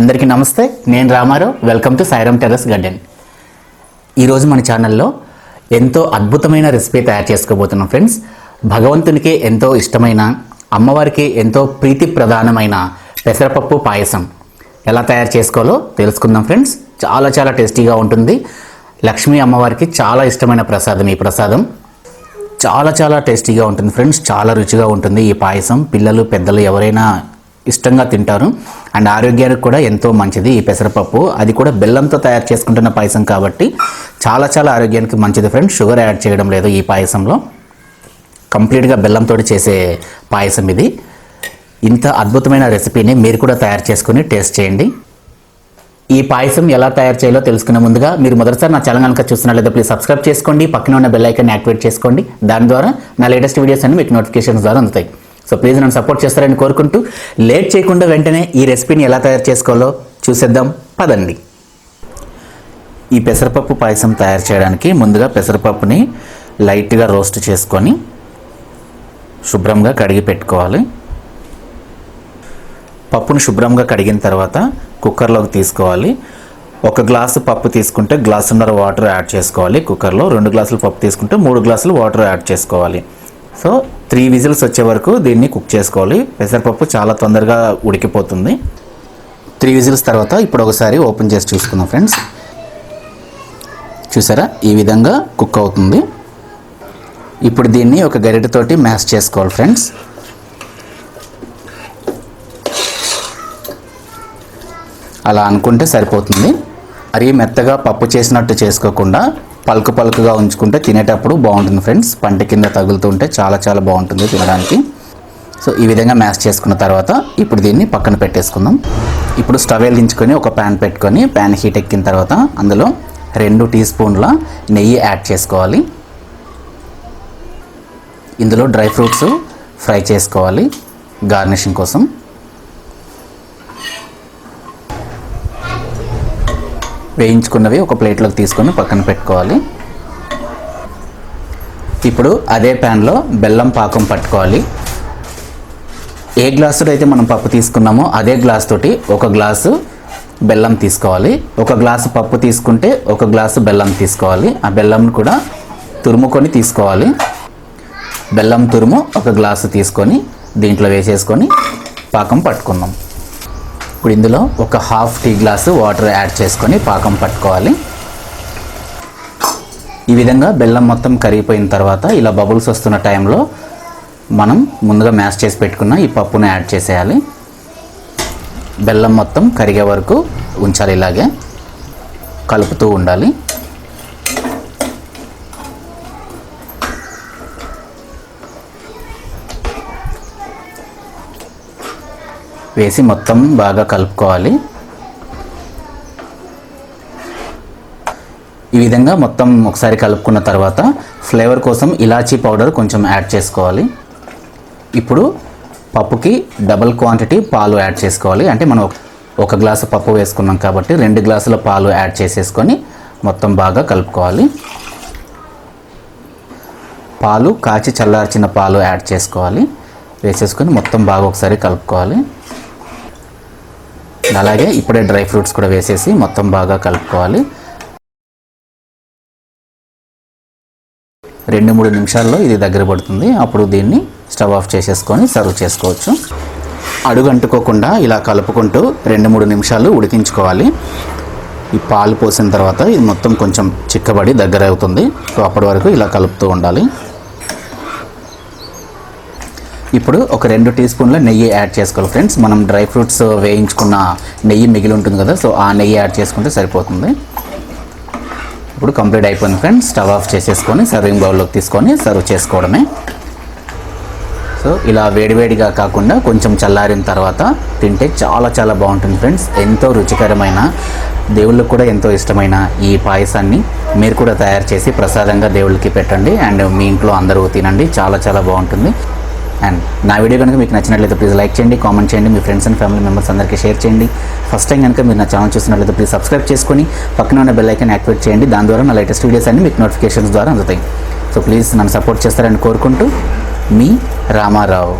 అందరికీ నమస్తే. నేను Ramarao. Welcome to Sairam terrace garden ఈరోజు మన ఛానల్లో ఎంతో అద్భుతమైన రెసిపీ తయారు చేసుకోబోతున్నాం ఫ్రెండ్స్. భగవంతునికి ఎంతో ఇష్టమైన అమ్మవారికి ఎంతో ప్రీతి ప్రధానమైన పెసరపప్పు పాయసం ఎలా తయారు చేసుకోవాలో తెలుసుకుందాం ఫ్రెండ్స్. చాలా చాలా టేస్టీగా ఉంటుంది. లక్ష్మీ అమ్మవారికి చాలా ఇష్టమైన ప్రసాదం ఈ ప్రసాదం. చాలా చాలా టేస్టీగా ఉంటుంది ఫ్రెండ్స్. చాలా రుచిగా ఉంటుంది ఈ పాయసం. పిల్లలు పెద్దలు ఎవరైనా ఇష్టంగా తింటారు. అండ్ ఆరోగ్యానికి కూడా ఎంతో మంచిది ఈ పెసరపప్పు. అది కూడా బెల్లంతో తయారు చేసుకుంటున్న పాయసం కాబట్టి చాలా చాలా ఆరోగ్యానికి మంచిది ఫ్రెండ్స్. షుగర్ యాడ్ చేయడం లేదు ఈ పాయసంలో. కంప్లీట్గా బెల్లంతో చేసే పాయసం ఇది. ఇంత అద్భుతమైన రెసిపీని మీరు కూడా తయారు చేసుకుని టేస్ట్ చేయండి. ఈ పాయసం ఎలా తయారు చేయాలో తెలుసుకునే ముందుగా మీరు మొదటిసారి నా ఛానల్ కనుక చూస్తున్నట్లయితే ప్లీజ్ సబ్స్క్రైబ్ చేసుకోండి. పక్కన ఉన్న బెల్ ఐకాన్ యాక్టివేట్ చేసుకోండి. దాని ద్వారా నా లేటెస్ట్ వీడియోస్ అన్ని మీకు నోటిఫికేషన్స్ ద్వారా అందుతాయి. సో ప్లీజ్ నన్ను సపోర్ట్ చేస్తారని కోరుకుంటూ లేట్ చేయకుండా వెంటనే ఈ రెసిపీని ఎలా తయారు చేసుకోవాలో చూసేద్దాం. పదండి. ఈ పెసరపప్పు పాయసం తయారు చేయడానికి ముందుగా పెసరపప్పుని లైట్గా రోస్ట్ చేసుకొని శుభ్రంగా కడిగి పెట్టుకోవాలి. పప్పును శుభ్రంగా కడిగిన తర్వాత కుక్కర్లోకి తీసుకోవాలి. ఒక గ్లాసు పప్పు తీసుకుంటే గ్లాసున్నర వాటర్ యాడ్ చేసుకోవాలి. కుక్కర్లో రెండు గ్లాసులు పప్పు తీసుకుంటే మూడు గ్లాసులు వాటర్ యాడ్ చేసుకోవాలి. సో త్రీ విజిల్స్ వచ్చే వరకు దీన్ని కుక్ చేసుకోవాలి. పెసరపప్పు చాలా తొందరగా ఉడికిపోతుంది. త్రీ విజిల్స్ తర్వాత ఇప్పుడు ఒకసారి ఓపెన్ చేసి చూసుకుందాం ఫ్రెండ్స్. చూసారా? ఈ విధంగా కుక్ అవుతుంది. ఇప్పుడు దీన్ని ఒక గరిటెతోటి మ్యాష్ చేసుకోవాలి ఫ్రెండ్స్. అలా అనుకుంటే సరిపోతుంది. మరీ మెత్తగా పప్పు చేసినట్టు చేసుకోకుండా పలుకు పలుకుగా ఉంచుకుంటే తినేటప్పుడు బాగుంటుంది ఫ్రెండ్స్. పంట కింద తగులుతుంటే చాలా చాలా బాగుంటుంది తినడానికి. సో ఈ విధంగా మ్యాష్ చేసుకున్న తర్వాత ఇప్పుడు దీన్ని పక్కన పెట్టేసుకుందాం. ఇప్పుడు స్టవ్ వెలిగించుకొని ఒక ప్యాన్ పెట్టుకొని ప్యాన్ హీట్ ఎక్కిన తర్వాత అందులో రెండు టీ స్పూన్ల నెయ్యి యాడ్ చేసుకోవాలి. ఇందులో డ్రై ఫ్రూట్స్ ఫ్రై చేసుకోవాలి గార్నిషింగ్ కోసం. వేయించుకున్నవి ఒక ప్లేట్లోకి తీసుకొని పక్కన పెట్టుకోవాలి. ఇప్పుడు అదే ప్యాన్లో బెల్లం పాకం పట్టుకోవాలి. ఏ గ్లాసులో అయితే మనం పప్పు తీసుకున్నామో అదే గ్లాస్ తోటి ఒక గ్లాసు బెల్లం తీసుకోవాలి. ఒక గ్లాసు పప్పు తీసుకుంటే ఒక గ్లాసు బెల్లం తీసుకోవాలి. ఆ బెల్లం కూడా తురుముకొని తీసుకోవాలి. బెల్లం తురుము ఒక గ్లాసు తీసుకొని దీంట్లో వేసేసుకొని పాకం పట్టుకుందాం ఇప్పుడు ఇందులో ఒక half tea glass water add చేసుకొని పాకం పట్టుకోవాలి. ఈ విధంగా బెల్లం మొత్తం కరిగిపోయిన తర్వాత ఇలా బబుల్స్ వస్తున్న టైంలో మనం ముందుగా మ్యాష్ చేసి పెట్టుకున్న ఈ పప్పును యాడ్ చేసేయాలి. బెల్లం మొత్తం కరిగే వరకు ఉంచాలి ఇలాగే. కలుపుతూ ఉండాలి. వేసి మొత్తం బాగా కలుపుకోవాలి. ఈ విధంగా మొత్తం ఒకసారి కలుపుకున్న తర్వాత ఫ్లేవర్ కోసం ఇలాచీ పౌడర్ కొంచెం యాడ్ చేసుకోవాలి. ఇప్పుడు పప్పుకి డబుల్ క్వాంటిటీ పాలు యాడ్ చేసుకోవాలి. అంటే మనం ఒక గ్లాసు పప్పు వేసుకున్నాం కాబట్టి రెండు గ్లాసుల పాలు యాడ్ చేసేసుకొని మొత్తం బాగా కలుపుకోవాలి. పాలు కాచి చల్లార్చిన పాలు యాడ్ చేసుకోవాలి. వేసేసుకొని మొత్తం బాగా ఒకసారి కలుపుకోవాలి. అలాగే ఇప్పుడే డ్రై ఫ్రూట్స్ కూడా వేసేసి మొత్తం బాగా కలుపుకోవాలి. రెండు మూడు నిమిషాల్లో ఇది దగ్గర పడుతుంది. అప్పుడు దీన్ని స్టవ్ ఆఫ్ చేసేసుకొని సర్వ్ చేసుకోవచ్చు. అడుగు అంటుకోకుండా ఇలా కలుపుకుంటూ రెండు మూడు నిమిషాలు ఉడికించుకోవాలి. ఈ పాలు పోసిన తర్వాత ఇది మొత్తం కొంచెం చిక్కబడి దగ్గర అవుతుంది. సో అప్పటి వరకు ఇలా కలుపుతూ ఉండాలి. ఇప్పుడు ఒక రెండు టీ స్పూన్ల నెయ్యి యాడ్ చేసుకోవాలి ఫ్రెండ్స్. మనం డ్రై ఫ్రూట్స్ వేయించుకున్న నెయ్యి మిగిలి ఉంటుంది కదా సో ఆ నెయ్యి యాడ్ చేసుకుంటే సరిపోతుంది. ఇప్పుడు కంప్లీట్ అయిపోయింది ఫ్రెండ్స్. స్టవ్ ఆఫ్ చేసేసుకొని సర్వింగ్ బౌల్లోకి తీసుకొని సర్వ్ చేసుకోవడమే. సో ఇలా వేడివేడిగా కాకుండా కొంచెం చల్లారిన తర్వాత తింటే చాలా చాలా బాగుంటుంది ఫ్రెండ్స్. ఎంతో రుచికరమైన దేవుళ్ళకు కూడా ఎంతో ఇష్టమైన ఈ పాయసాన్ని మీరు కూడా తయారు చేసి ప్రసాదంగా దేవుళ్ళకి పెట్టండి. అండ్ మీ ఇంట్లో అందరూ తినండి. చాలా చాలా బాగుంటుంది. అండ్ నా వీడియో కనుక మీకు నచ్చినట్లయితే ప్లీజ్ లైక్ చేయండి కామెంట్ చేయండి. మీ ఫ్రెండ్స్ అండ్ ఫ్యామిలీ మెంబర్స్ అందరికీ షేర్ చేయండి. ఫస్ట్ టైం కనుక మీరు నా ఛానల్ చూసినట్లయితే ప్లీజ్ సబ్స్క్రైబ్ చేసుకొని పక్కన ఉన్న బెల్ ఐకన్ యాక్టివేట్ చేయండి. దాని ద్వారా నా లేటెస్ట్ వీడియోస్ అన్ని మీకు నోటిఫికేషన్స్ ద్వారా అందుతాయి. సో ప్లీజ్ నన్ను సపోర్ట్ చేస్తారని కోరుకుంటూ మీ రామారావు.